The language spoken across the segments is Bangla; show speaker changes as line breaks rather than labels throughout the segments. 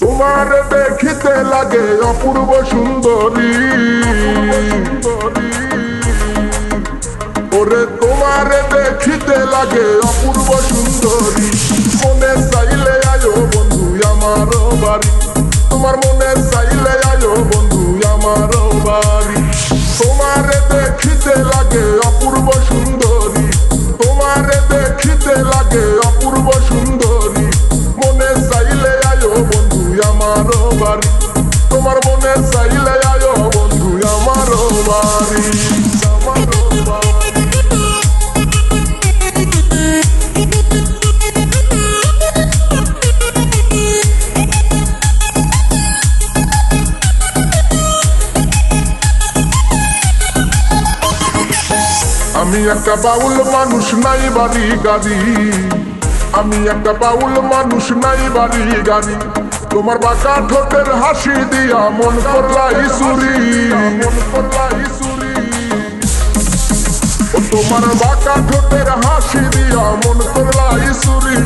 তোমার দেখিতে লাগে অপূর্ব সুন্দরী। ওরে তোমার দেখিতে লাগে অপূর্ব আমি একটা বাউল মানুষ নাই বাড়ি গাড়ি। আমি একটা বাউল মানুষ নাই বাড়ি গাড়ি। তোমার বাঁকা ঠোঁটের হাসি দিয়া মন করলা ইসুরি মন করলা ইসুরি তোমার বাঁকা ঠোঁটের হাসি দিয়া মন করলা ইসুরি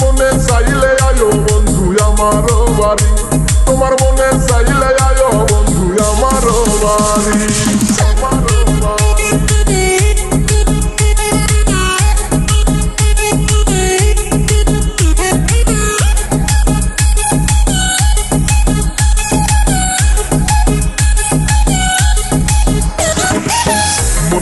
মনে চাইলে আয়ো বন্ধু আমার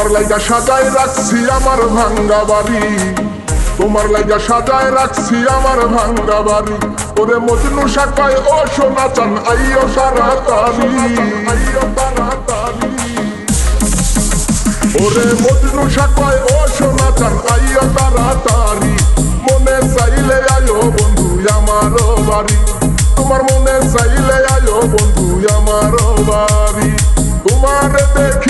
তোমার লাইগা সাজায় রাখছি আমার ভাঙ্গা বাড়ি। তোমার লাইগা সাজায় রাখছি আমার ভাঙ্গা বাড়ি। ওরে মজনু শাখায় ও সোনা চান আইও সারা তারি ওরে মজনু শাখায় ও সোনা চান আইও তারা তারি মনে চাইলে আয়ো বন্ধু আমার বাড়ি। তোমার মনে চাইলে আয়ো বন্ধু আমার বাড়ি। তোমার দেখিতে